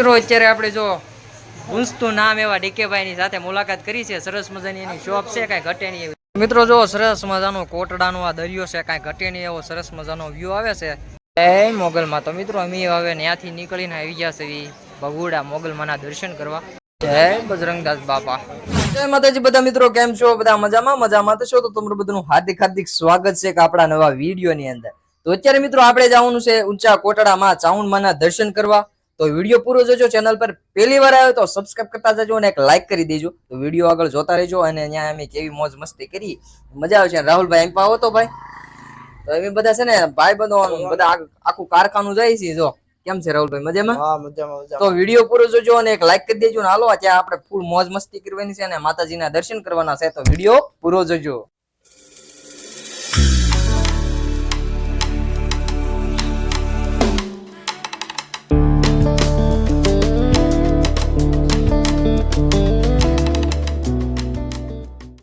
મિત્રો, અત્યારે આપણે જો ગુંજતું નામ એવા ડીકેભાઈની સાથે મુલાકાત કરી છે. સરસ મજાની એની શોપ છે, કાંઈ ઘટે નહીં એવી. મિત્રો, જો સરસ મજાનો કોટડાનો આ દરિયો છે, કાંઈ ઘટે નહીં એવો સરસ મજાનો વ્યૂ આવે છે. એ મોગલમાં તો મિત્રો, અમે હવે ત્યાંથી નીકળીને આવી ગયા છે ભગુડા મોગલમાંના દર્શન કરવા. બાપા. બધા મિત્રો, કેમ છો? બધા મજામાં? મજામાં તો છો તો હાર્દિક હાર્દિક સ્વાગત છે કે આપણા નવા વીડિયો ની અંદર. તો અત્યારે મિત્રો, આપણે જવાનું છે ઊંચા કોટડામાં ચાઉંડમાના દર્શન કરવા. તો વીડિયો પૂરો જોજો ચેનલ પર પહેલી વાર આવ્યો તો સબસ્ક્રાઈબ કરતા જજો અને એક લાઈક કરી દેજો. તો વીડિયો આગળ જોતા રહેજો અને ત્યાં અમે કેવી મોજ મસ્તી કરી. મજા આવશે. રાહુલભાઈ એમ પાવો તો ભાઈ. તો એમ બધા છે ને ભાઈ બંધો બધા આખું કારખાનું જાય છે જો. કેમ છે રાહુલભાઈ? મજામાં? હા મજામાં મજામાં. તો વીડિયો પૂરો જોજો અને એક લાઈક કરી દેજો. ને હાલો ત્યાં આપણે ફૂલ મોજ મસ્તી કરવાની છે અને માતાજીના દર્શન કરવાના છે. તો વીડિયો પૂરો જોજો.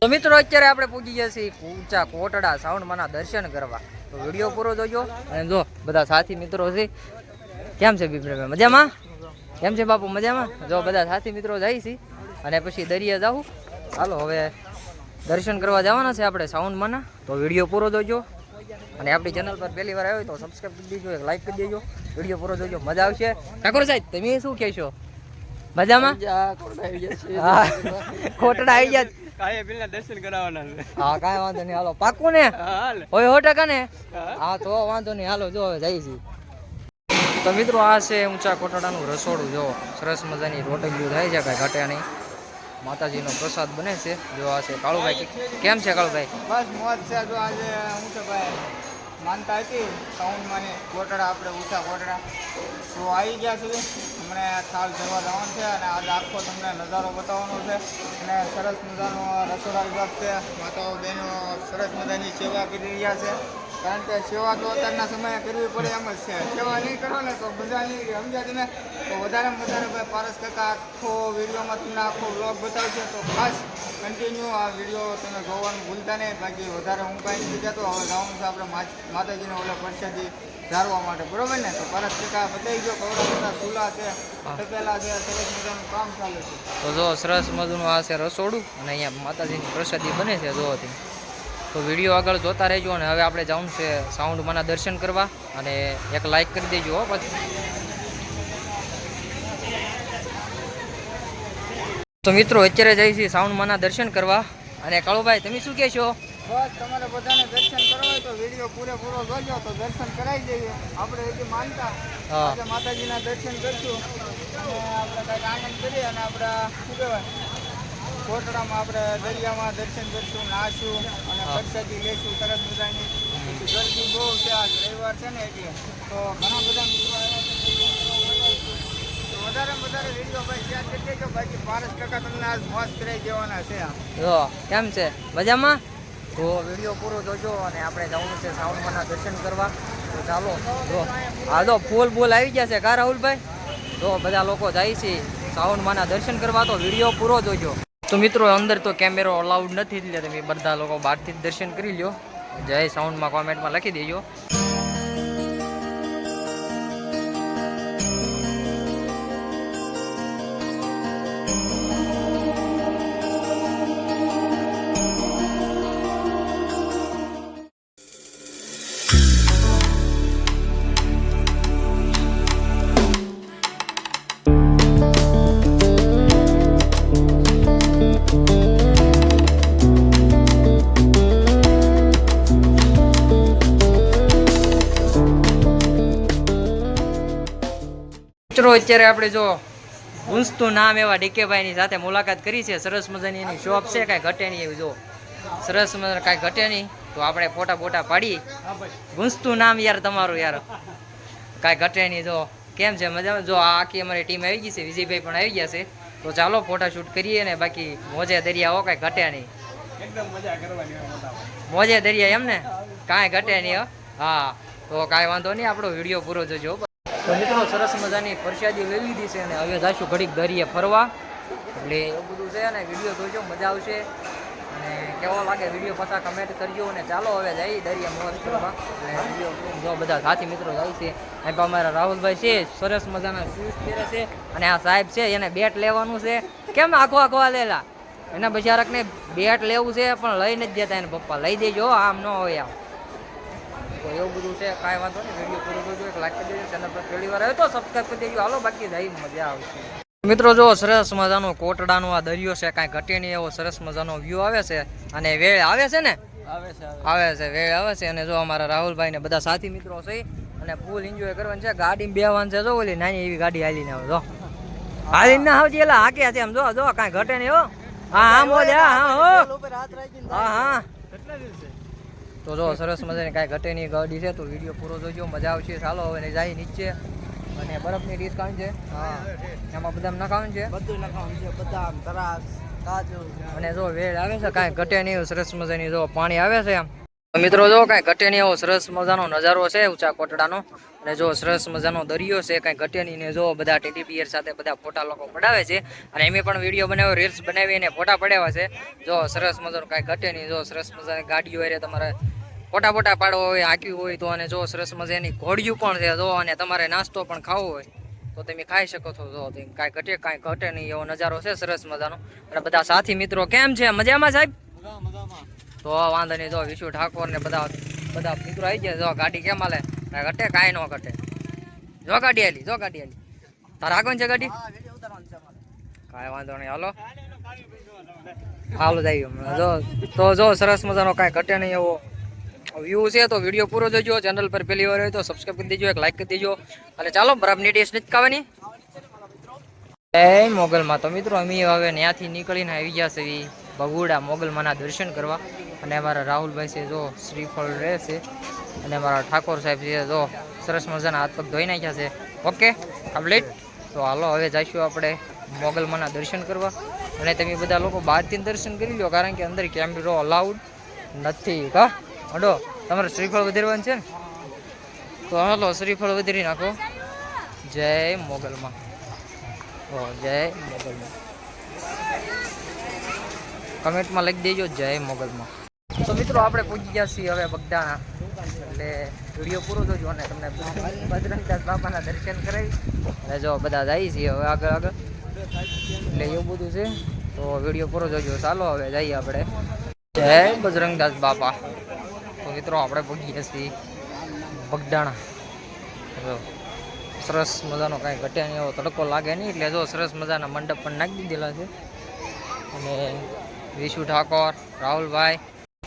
તો મિત્રો અત્યારે આપણે પૂજી ગયા છીએ ઊંચા કોટડા સાઉન્ડમાંના દર્શન કરવા. તો વીડિયો પૂરો જોજો અને જો બધા સાથી મિત્રો છે કેમ છે બિપિનભાઈ મજામાં? કેમ છે બાપુ મજામાં? જો બધા સાથી મિત્રો જાય છે અને પછી દરિયા જાઉં. ચાલો હવે દર્શન કરવા જવાના છે આપણે સાઉન્ડમાંના તો વીડિયો પૂરો જોજો. અને આપણી ચેનલ પર પહેલી વાર આવ્યો તો સબસ્ક્રાઈબ કરી દેજો એક લાઈક કરી દેજો. વીડિયો પૂરો જોજો મજા આવશે. ઠાકોર સાહેબ તમે શું કહેશો? મજામાં? કોટડા આવી ગયા. કાંઈ પેલા દર્શન કરાવવાના છે. હા કાંઈ વાંધો નહીં. હાલો પાકું ને? હા હાલ. હોય સો ટકા ને? હા. હા તો વાંધો નહીં. હાલો જો જઈ જઈએ તો મિત્રો આ છે ઊંચા કોટડાનું રસોડું. જો સરસ મજાની રોટલીઓ થાય છે કાંઈ ઘટે નહીં. માતાજીનો પ્રસાદ બને છે. જો આ છે કાળુભાઈ. કેમ છે કાળુભાઈ? બસ મોજ છે જો આજે ઊંચા ભાઈ. માનતા હતી. સાઉન્ડમાં ને કોટડા આપણે ઊંચા કોટડા તો આવી ગયા છે હમણે થાળ જવા જવાનું છે અને આજે આખો તમને નજારો બતાવવાનો છે. અને સરસ મજાનો રસોડા વિભાગ છે. માતાઓ, બહેનો સરસ મજાની સેવા કરી રહ્યા છે. કારણ કે સેવા તો અત્યારના સમયે કરવી પડે એમ જ છે. સેવા નહીં કરો ને તો મજા નહીં સમજ્યા તમે? તો વધારેમાં વધારે ભાઈ પારસ કાકા આખો વિડીયોમાં તમને આખો બ્લોગ બતાવશે. તો ખાસ કન્ટિન્યુ આ વીડિયો તમે જોવાનું ભૂલતા નહીં. બાકી વધારે હું કાંઈ નથી કહેતો. હવે જવાનું છે આપણે માતાજીને ઓલા પરસેથી ધારવા માટે. બરોબર ને? તો પરત ટકા બતાવી ગયો કવરા બધા ચૂલા છે તપેલા છે સરસ મજાનું કામ ચાલે છે. તો જો સરસ મજાનું આ છે રસોડું અને અહીંયા માતાજીની પ્રસાદી બને છે જોવાથી તો વીડિયો આગળ જોતા રહેજો અને હવે આપણે જવાનું છે સાઉન્ડમાંના દર્શન કરવા અને એક લાઈક કરી દેજો હો પછી. તો મિત્રો અત્યારે જઈએ છીએ સાઉન્ડમાંના દર્શન કરવા. અને કાળુભાઈ તમે શું કહેશો બસ તમારે બધાને દર્શન કરવા હોય તો વીડિયો પૂરેપૂરો જોજો તો દર્શન કરાવી દઈએ. આપણે હજી માનતા. આજે માતાજીના દર્શન કરશું. આપણે કંઈક આનંદ કરીએ અને આપણે શું કહેવાય કોટડામાં આપણે દરિયામાં દર્શન કરશું નાશું અને. પ્રસાદી લેશું સરસ મજાની. ગરદી બહુ છે આજ રવિવાર છે ને એટલે. તો ઘણા બધા મિત્રો આવ્યા છે. તો વધારે વધારે વીડિયો ભાઈ શેર કરી દેજો. બાકી પારસ ટકા તમને આજ મોજ કરાવી દેવાના છે જો કેમ છે? મજામાં? તો વીડિયો પૂરો જોજો અને આપણે જવાનું છે દર્શન કરવા. તો ચાલો જો. હા તો ફૂલ ફૂલ આવી ગયા છે કા રાહુલભાઈ? તો બધા લોકો જાય છે સાઉન્ડમાંના દર્શન કરવા તો વીડિયો પૂરો જોજો. તો મિત્રો અંદર તો કેમેરો અલાઉડ નથી એટલે તમે બધા લોકો બહારથી જ દર્શન કરી લ્યો. જય સાઉન્ડમાં કોમેન્ટમાં લખી દેજો. મિત્રો અત્યારે આપણે જો ગુંજતું નામ એવા ડીકેભાઈની સાથે મુલાકાત કરી છે. સરસ મજાની એની શોપ છે કાંઈ ઘટે નહીં એવું જો. સરસ મજા કાંઈ ઘટે નહીં. તો આપણે ફોટા ફોટા પાડીએ ગુંજતું નામ યાર તમારું યાર. કાંઈ ઘટે નહીં જો. કેમ છે? મજામાં? જો આખી અમારી ટીમ આવી ગઈ છે. વિજયભાઈ પણ આવી ગયા છે. તો ચાલો ફોટા શૂટ કરીએ ને બાકી મોજે દરિયા હો કાંઈ ઘટે નહીં. મજા દરિયા એમ ને? કાંઈ ઘટે નહીં હો. હા. તો કાંઈ વાંધો નહીં આપણો વીડિયો પૂરો જોજો તો મિત્રો, સરસ મજાની પ્રસાદી લઈ લીધી છે અને હવે જાશું ઘડીક દરિયે ફરવા. એટલે એવું બધું છે અને વીડિયો જોજો, મજા આવશે. અને કેવો લાગે વીડિયો પાછા કમેન્ટ કરજો અને ચાલો હવે જઈએ દરિયા કરવા અને વીડિયો જો બધા સાથી મિત્રો જાય છે. એમ અમારા રાહુલભાઈ છે, સરસ મજાના શૂઝ પહેરે છે અને આ સાહેબ છે, એને બેટ લેવાનું છે. કેમ આખો આખો લેલા? એના બિચારકને બેટ લેવું છે, પણ લઈ નથી દેતા એને પપ્પા લઈ દેજો, આમ ન હોય આમ. તો એવું બધું છે કાંઈ વાંધો નહીં વીડિયો પૂરો જોજો એક લાઈક કરી દેજો ચેનલ પર પહેલી વાર આવ્યો તો સબસ્ક્રાઈબ કરી દેજો. હાલો બાકી જઈ મજા આવશે. મિત્રો જો સરસ મજાનો કોટડાનો આ દરિયો છે કાંઈ ઘટે નહીં એવો સરસ મજાનો વ્યૂ આવે છે અને વેળ આવે છે ને? આવે છે આવે છે. વેળ આવે છે અને જો અમારા રાહુલભાઈ ને બધા સાથી મિત્રો છે અને ફૂલ એન્જોય કરવાનું છે. ગાડી બેવાનું છે જો ઓલી નાની એવી ગાડી હાલીને આવે જો. હાલીને ના આવતી એલા હાકે છે એમ જો જો કાંઈ ઘટે નહીં હો. હા હા મોજ હા હા હો. હા હા. તો જો સરસ મજાની કાંઈ ઘટે નહીં ગાડી છે તો વીડિયો પૂરો જોજો મજા આવશે. ચાલો હવે જાય નીચે અને બરફની ડિસ્કાઉન્ટ છે. હા એમાં બધા નખાવાનું છે. બધું નખાવાનું છે બદામ તરાસ કાજુ. અને જો વેળ આવે છે કાંઈ ઘટે નહીં સરસ મજાની જો પાણી આવે છે આમ મિત્રો જો કાંઈ ઘટે નહીં એવો સરસ મજાનો નજારો છે ઊંચા કોટડાનો. અને જો સરસ મજાનો દરિયો છે કાંઈ ઘટે નહીં ને જો બધા ટેડી બિયર સાથે બધા ફોટા લોકો પડાવે છે. અને એમે પણ વીડિયો બનાવ્યો રીલ્સ બનાવી અને ફોટા પડાવ્યા છે. જો સરસ મજાનો કાંઈ ઘટે નહીં જો સરસ મજાની ગાડીઓ હારે તમારે ફોટા ફોટા પાડો હોય હાંક્યું હોય તો અને જો સરસ મજાની ઘોડિયું પણ છે જો અને તમારે નાસ્તો પણ ખાવો હોય તો તમે ખાઈ શકો છો જો કાંઈ ઘટે કાંઈ ઘટે નહીં એવો નજારો છે સરસ મજાનો. અને બધા સાથી મિત્રો કેમ છે? મજામાં સાહેબ? તો વાંધો નહીં જો વિશુ ઠાકોર ને બધા બધા મિત્રો આવી ગયા જો ગાડી કેમ હાલે? કાંઈ ઘટે કાંઈ ન ઘટે. જો ગાડી આલી જો ગાડી આલી તારે આગળ છે ગાડી? કાંઈ વાંધો નહીં હાલો. હાલો જઈએ જો. તો જો સરસ મજાનો કાંઈ ઘટે નહીં એવો. વ્યૂ છે, તો વીડિયો પૂરો જોજો. ચેનલ પર પહેલી વાર હોય તો સબસ્ક્રાઈબ કરી દેજો, એક લાઈક કરી દેજો. અને ચાલો બરાબરની ટેસ્ટ નથી ખાવાની. જય મોગલમાં તો મિત્રો, અમે હવે ત્યાંથી નીકળીને આવી ગયા છે બગુડા મોગલમાંના દર્શન કરવા. અને અમારા રાહુલભાઈ છે, જો, શ્રીફળ રહે છે. અને અમારા ઠાકોર સાહેબ છે, જો, સરસ મજાના હાથ પગ ધોઈ નાખ્યા છે. ઓકે કમ્પ્લીટ તો હાલો, હવે જઈશું આપણે મોગલમાંના દર્શન કરવા. અને તમે બધા લોકો બહારથી દર્શન કરી લો કારણ કે અંદર કેમેરો અલાઉડ નથી, કા? હડો, તમારે શ્રીફળ વધારવાનું છે ને? તો હાલો, શ્રીફળ વધારી નાખો. જય મોગલમાં. ઓ, જય મોગલમાં. કમેન્ટમાં લખી દેજો, જય મોગલમાં. તો મિત્રો, આપણે પૂજી ગયા છીએ હવે બગદાણા. એટલે વીડિયો પૂરો જોજો અને તમને બજરંગદાસ બાપાના દર્શન કરાવી. અને જો બધા જાય છીએ હવે આગળ આગળ. એટલે એવું બધું છે. તો વીડિયો પૂરો જોજો. ચાલો, હવે જઈએ આપણે. જય બજરંગદાસ બાપા. મિત્રો, આપણે ગયા છીએ બગદાણા. સરસ મજાનો કાંઈ ઘટ્યા નહીં એવો તડકો લાગે નહીં, એટલે જો સરસ મજાના મંડપ પણ નાખી દીધેલા છે. અને વિશુ ઠાકોર, રાહુલભાઈ.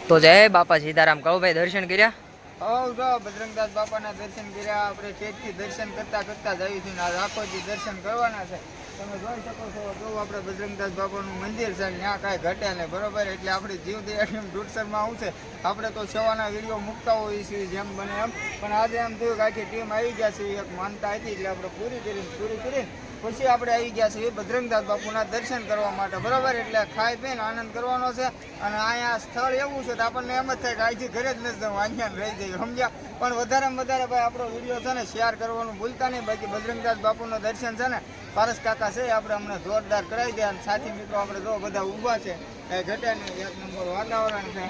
તો જય બાપા સીતારામ. કળુભાઈ, દર્શન કર્યા? હવ જો, બજરંગદાસ બાપાના દર્શન કર્યા. આપણે ચેતથી દર્શન કરતા કરતા જ આવીશું ને આજ આખો દર્શન કરવાના છે. તમે જોઈ શકો છો, જો આપણે બજરંગદાસ બાપાનું મંદિર છે ત્યાં કાંઈ ઘટે નહીં, બરોબર? એટલે આપણે જીવ દયાની ડૂટસરમાં આવશે આપણે તો સેવાના વીડિયો મૂકતા હોઈએ છીએ જેમ બને એમ. પણ આજે એમ થયું કે આખી ટીમ આવી ગયા છે, એક માનતા હતી, એટલે આપણે પૂરી કરીને પૂરી કરીને પછી આપણે આવી ગયા છીએ બજરંગદાસ બાપુના દર્શન કરવા માટે. બરાબર? એટલે ખાઈ પીને આનંદ કરવાનો છે અને અહીંયા સ્થળ એવું છે તો આપણને એમ જ થાય કે અહીંથી ઘરે જ નથી વાંચ્યા રહી જઈએ. સમજ્યા? પણ વધારેમાં વધારે ભાઈ આપણો વીડિયો છે ને શેર કરવાનું ભૂલતા નહીં. બાકી બજરંગદાસ બાપુનું દર્શન છે ને પારસ કાકા છે આપણે અમને જોરદાર કરાવી દે. અને સાથી મિત્રો આપણે જો બધા ઊભા છે, એ ઘટે નહીં એક નંબર વાતાવરણ છે.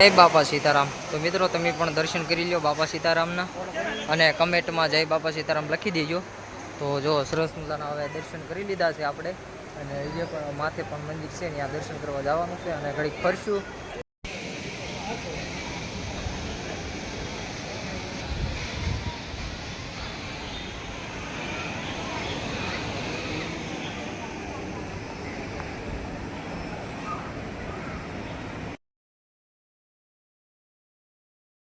જય બાપા સીતારામ. તો મિત્રો, તમે પણ દર્શન કરી લ્યો બાપા સીતારામના. અને કમેન્ટમાં જય બાપા સીતારામ લખી દેજો. તો જો સરસ મજાના હવે દર્શન કરી લીધા છે આપણે. અને જે પણ માથે પણ મંદિર છે ત્યાં દર્શન કરવા જવાનું છે અને ઘડીક ફરશું.